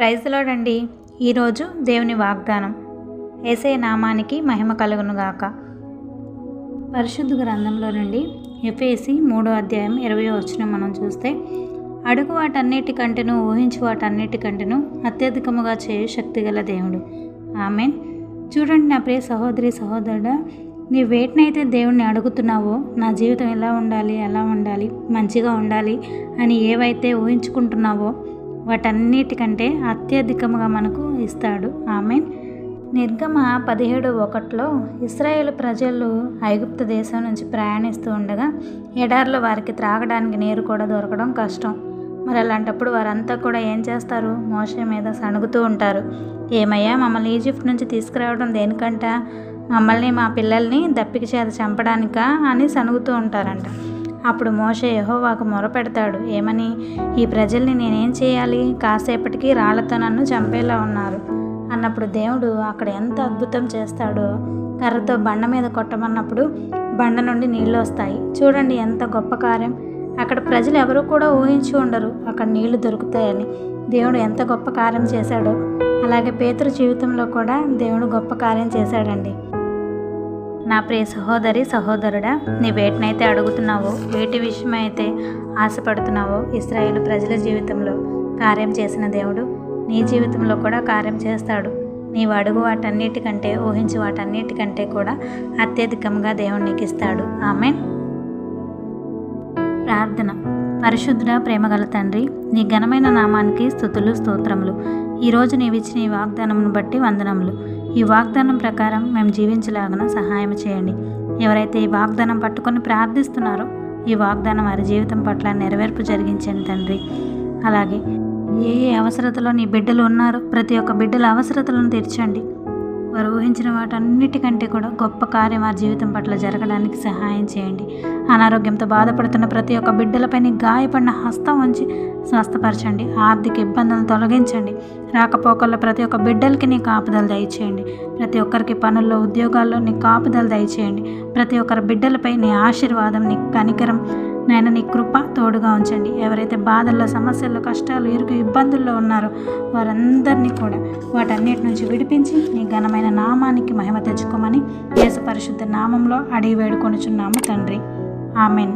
ప్రైజ్లోడండి ఈరోజు దేవుని వాగ్దానం. ఏసే నామానికి మహిమ కలుగునుగాక పరిశుద్ధ గ్రంథంలో నుండి ఎఫేసి మూడో అధ్యాయం ఇరవై వచ్చిన మనం చూస్తే అడుగు వాటన్నిటికంటేను ఊహించు వాటన్నిటికంటేను అత్యధికముగా చేయు శక్తిగల దేవుడు. ఆమెన్. చూడండి నా ప్రియ సహోదరి సహోదరుడా నీ వేటినైతే దేవుణ్ణి అడుగుతున్నావో నా జీవితం ఎలా ఉండాలి ఎలా ఉండాలి మంచిగా ఉండాలి అని ఏవైతే ఊహించుకుంటున్నావో వాటన్నిటికంటే అత్యధికముగా మనకు ఇస్తాడు. ఆమె నిర్గమ పదిహేడు ఒకటిలో ఇస్రాయేల్ ప్రజలు ఐగుప్తు దేశం నుంచి ప్రయాణిస్తూ ఉండగా ఎడారిలో వారికి త్రాగడానికి నీరు కూడా దొరకడం కష్టం. మరి అలాంటప్పుడు వారంతా కూడా ఏం చేస్తారు? మోస మీద సణుగుతూ ఉంటారు. ఏమయ్యా మమ్మల్ని ఈజిప్ట్ నుంచి తీసుకురావడం దేనికంట? మమ్మల్ని మా పిల్లల్ని దప్పిక చేత చంపడానికా అని సణుగుతూ ఉంటారంట. అప్పుడు మోషే యహోవాకు మొరపెడతాడు ఏమని? ఈ ప్రజల్ని నేనేం చేయాలి? కాసేపటికి రాళ్ళతో నన్ను చంపేలా ఉన్నారు. అన్నప్పుడు దేవుడు అక్కడ ఎంత అద్భుతం చేస్తాడో కర్రతో బండ మీద కొట్టమన్నప్పుడు బండ నుండి నీళ్ళు వస్తాయి. చూడండి ఎంత గొప్ప కార్యం. అక్కడ ప్రజలు ఎవరు కూడా ఊహించి ఉండరు అక్కడ నీళ్ళు దొరుకుతాయని. దేవుడు ఎంత గొప్ప కార్యం చేశాడో. అలాగే పేతురు జీవితంలో కూడా దేవుడు గొప్ప కార్యం చేశాడండి. నా ప్రియ సహోదరి సహోదరుడా నీ వేటినైతే అడుగుతున్నావో వేటి విషయమైతే ఆశపడుతున్నావో ఇస్రాయేల్ ప్రజల జీవితంలో కార్యం చేసిన దేవుడు. నీ జీవితంలో కూడా కార్యం చేస్తాడు. నీవు అడుగు వాటన్నిటికంటే ఊహించి వాటన్నిటికంటే కూడా అత్యధికంగా దేవుడు నీకు ఇస్తాడు ఆమె ప్రార్థన. పరిశుద్ధ ప్రేమగల తండ్రి నీ ఘనమైన నామానికి స్థుతులు స్తోత్రములు. ఈరోజు నీవిచ్చిన ఈ వాగ్దానమును బట్టి వందనములు. ఈ వాగ్దానం ప్రకారం మేము జీవించలాగన సహాయం చేయండి. ఎవరైతే ఈ వాగ్దానం పట్టుకొని ప్రార్థిస్తున్నారో ఈ వాగ్దానం వారి జీవితం పట్ల నెరవేర్పు జరిగించండి తండ్రి. అలాగే ఏ ఏ అవసరతలో నీ బిడ్డలు ఉన్నారో ప్రతి ఒక్క బిడ్డల అవసరతలను తీర్చండి. వారు ఊహించిన వాటన్నిటికంటే కూడా గొప్ప కార్యం వారి జీవితం పట్ల జరగడానికి సహాయం చేయండి. అనారోగ్యంతో బాధపడుతున్న ప్రతి ఒక్క బిడ్డలపై గాయపడిన హస్తం ఉంచి స్వస్థపరచండి. ఆర్థిక ఇబ్బందులను తొలగించండి. రాకపోకల్లో ప్రతి ఒక్క బిడ్డలకి నీ కాపుదలు దయచేయండి. ప్రతి ఒక్కరికి పనుల్లో ఉద్యోగాల్లో నీ కాపుదలు దయచేయండి. ప్రతి ఒక్కరి బిడ్డలపై నీ ఆశీర్వాదం నీ కనికరం నాయన నీ కృప తోడుగా ఉంచండి. ఎవరైతే బాధల్లో సమస్యల్లో కష్టాలు ఇరుకు ఇబ్బందుల్లో ఉన్నారో వారందరినీ కూడా వాటన్నిటి నుంచి విడిపించి నీ ఘనమైన నామానికి మహిమ తెచ్చుకోమని యేసు పరిశుద్ధ నామంలో అడిగి వేడుకొనుచున్నాము తండ్రి. ఆమెన్.